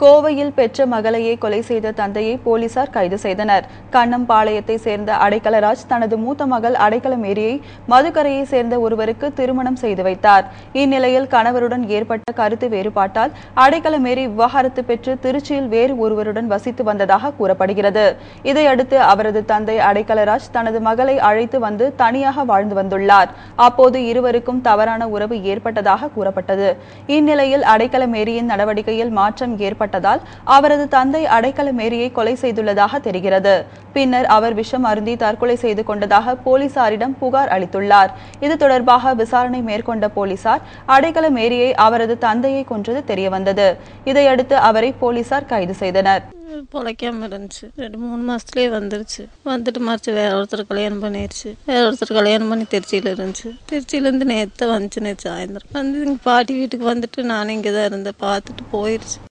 கோவையில் பெற்ற மகளையை கொலை செய்த தந்தையை போலீசார் கைது செய்தனர். கண்ணம்பாளையத்தை சேர்ந்த அடைக்கலராஜ் தனது மூத்த மகள் அடைக்கல மேரியை மதுக்கரையை சேர்ந்த ஒருவருக்கு திருமணம் செய்து வைத்தார். இந்நிலையில் கணவருடன் ஏற்பட்ட கருத்து வேறுபாட்டால் அடைக்கல மேரி விவாகரத்து பெற்று திருச்சியில் வேறு ஒருவருடன் வசித்து வந்ததாக கூறப்படுகிறது. இதையடுத்து அவரது தந்தை அடைக்கலராஜ் தனது மகளை அழைத்து வந்து தனியாக வாழ்ந்து வந்துள்ளார். அப்போது இருவருக்கும் தவறான உறவு ஏற்பட்டதாக கூறப்பட்டது. இந்நிலையில் அடைக்கல மேரியின் நடவடிக்கையில் மாற்றம் ஏற்பட்டது ஏற்பட்டதால் அவரது தந்தை அடைக்கல மேரியை கொலை செய்துள்ளதாக தெரிகிறது. பின்னர் அவர் விஷம் அருந்தி தற்கொலை செய்து கொண்டதாக போலீசாரிடம் புகார் அளித்துள்ளார். இது தொடர்பாக விசாரணை மேற்கொண்ட போலீசார் அடைக்கல மேரியை அவரது தந்தையை கொன்றது தெரியவந்தது. இதையடுத்து அவரை போலீசார் கைது செய்தனர். பொழைக்காம இருந்துச்சு. ரெண்டு மூணு மாசத்துலயே வந்துருச்சு. வந்துட்டு மறுச்சு வேற ஒருத்தர் கல்யாணம் பண்ணிடுச்சு வேற ஒருத்தர் கல்யாணம் பண்ணி திருச்சியில இருந்துச்சு. திருச்சியில இருந்து நேத்து வந்துச்சு நேற்று சாயந்தரம். வந்து பாட்டி வீட்டுக்கு வந்துட்டு நானும் இங்கே தான் இருந்தேன். பார்த்துட்டு போயிடுச்சு